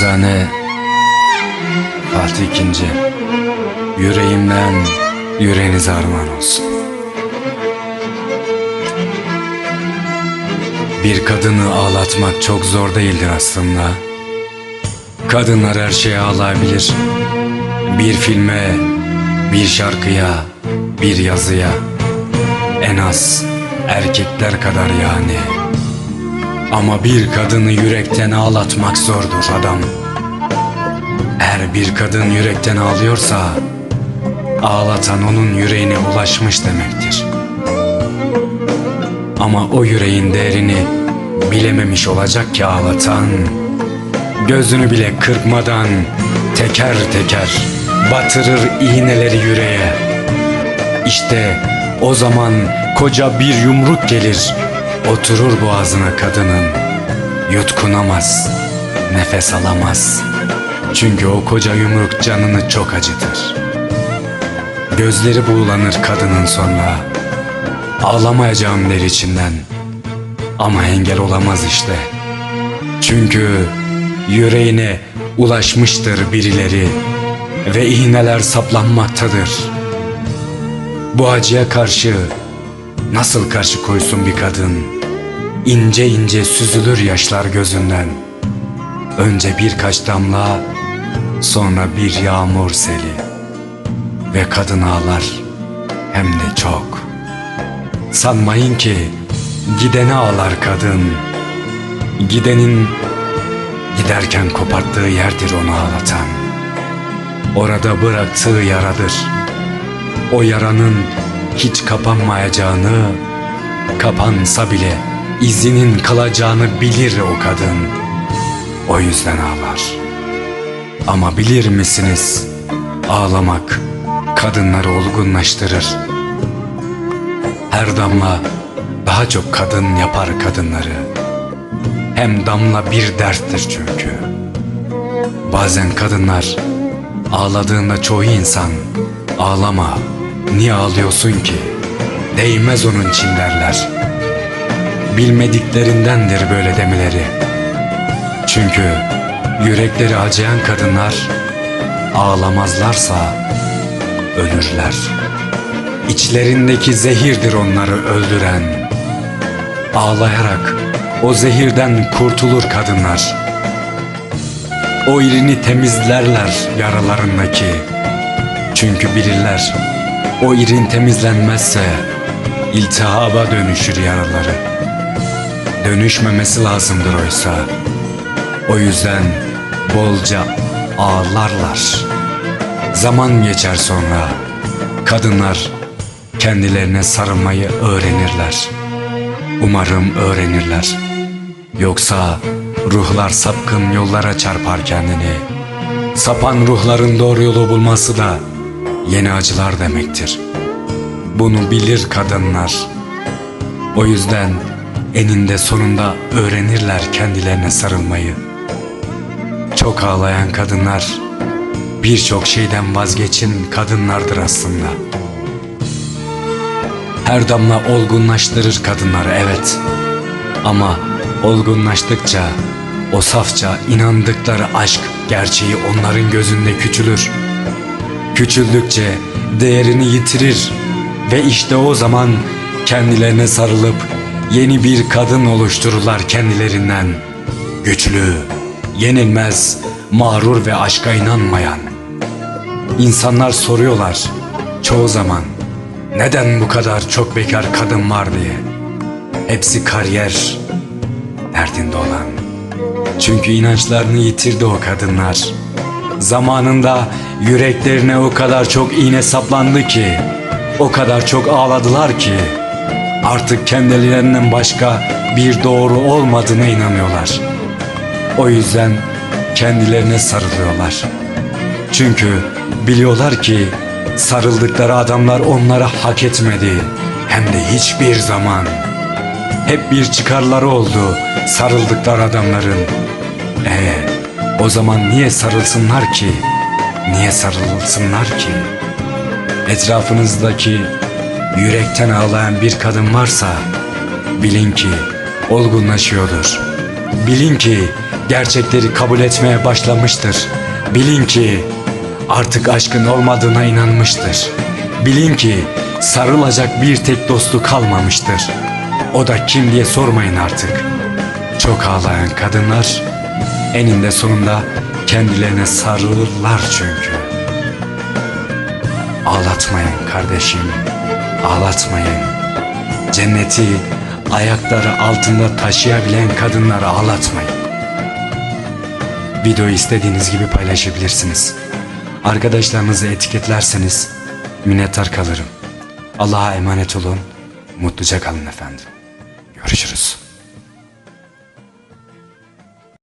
Eczane Fatih ikinci. Yüreğimden yüreğiniz armağan olsun. Bir kadını ağlatmak çok zor değildir aslında. Kadınlar her şeye ağlayabilir. Bir filme, bir şarkıya, bir yazıya. En az erkekler kadar yani ama bir kadını yürekten ağlatmak zordur adam. Eğer bir kadın yürekten ağlıyorsa ağlatan onun yüreğine ulaşmış demektir. Ama o yüreğin değerini bilememiş olacak ki ağlatan gözünü bile kırpmadan teker teker batırır iğneleri yüreğe. İşte o zaman koca bir yumruk gelir Oturur boğazına kadının Yutkunamaz Nefes alamaz. Çünkü o koca yumruk canını çok acıtır. Gözleri buğulanır kadının sonra. Ağlamayacağım der içinden. Ama engel olamaz işte. Çünkü yüreğine ulaşmıştır birileri Ve iğneler saplanmaktadır. Bu acıya karşı Nasıl karşı koysun bir kadın? İnce ince süzülür yaşlar gözünden. Önce birkaç damla Sonra bir yağmur seli. Ve kadın ağlar Hem de çok. Sanmayın ki Gidene ağlar kadın. Gidenin Giderken koparttığı yerdir onu ağlatan. Orada bıraktığı yaradır. O yaranın hiç kapanmayacağını, kapansa bile izinin kalacağını bilir o kadın. O yüzden ağlar. Ama bilir misiniz? Ağlamak kadınları olgunlaştırır. Her damla daha çok kadın yapar kadınları. Hem damla bir derttir çünkü. Bazen kadınlar ağladığında çoğu insan ağlama Niye ağlıyorsun ki? Değmez onun için derler. Bilmediklerindendir böyle demeleri. Çünkü yürekleri acıyan kadınlar ağlamazlarsa ölürler. İçlerindeki zehirdir onları öldüren. Ağlayarak o zehirden kurtulur kadınlar. O irini temizlerler yaralarındaki. Çünkü bilirler o irin temizlenmezse iltihaba dönüşür yaraları. Dönüşmemesi lazımdır oysa. O yüzden bolca ağlarlar. Zaman geçer sonra kadınlar kendilerine sarılmayı öğrenirler. Umarım öğrenirler. Yoksa ruhlar sapkın yollara çarpar kendini. Sapan ruhların doğru yolu bulması da yeni acılar demektir. Bunu bilir kadınlar. O yüzden eninde sonunda öğrenirler kendilerine sarılmayı. Çok ağlayan kadınlar birçok şeyden vazgeçin kadınlardır aslında. Her damla olgunlaştırır kadınları evet. Ama olgunlaştıkça o safça inandıkları aşk gerçeği onların gözünde küçülür. Küçüldükçe değerini yitirir ve işte o zaman kendilerine sarılıp yeni bir kadın oluştururlar kendilerinden. Güçlü, yenilmez, mağrur ve aşka inanmayan. İnsanlar soruyorlar çoğu zaman neden bu kadar çok bekar kadın var diye. Hepsi kariyer derdinde olan. Çünkü inançlarını yitirdi o kadınlar. Zamanında yüreklerine o kadar çok iğne saplandı ki, o kadar çok ağladılar ki, artık kendilerinden başka bir doğru olmadığına inanıyorlar. O yüzden kendilerine sarılıyorlar. Çünkü biliyorlar ki sarıldıkları adamlar onlara hak etmedi. Hem de hiçbir zaman. Hep bir çıkarları oldu sarıldıkları adamların. Eee o zaman niye sarılsınlar ki? Niye sarılsınlar ki? Etrafınızdaki yürekten ağlayan bir kadın varsa bilin ki olgunlaşıyordur. Bilin ki gerçekleri kabul etmeye başlamıştır. Bilin ki artık aşkın olmadığına inanmıştır. Bilin ki sarılacak bir tek dostu kalmamıştır. O da kim diye sormayın artık. Çok ağlayan kadınlar eninde sonunda kendilerine sarılırlar çünkü. Ağlatmayın kardeşim, ağlatmayın. Cenneti ayakları altında taşıyabilen kadınları ağlatmayın. Videoyu istediğiniz gibi paylaşabilirsiniz. Arkadaşlarınızı etiketlerseniz minnettar kalırım. Allah'a emanet olun. Mutluca kalın efendim. Görüşürüz.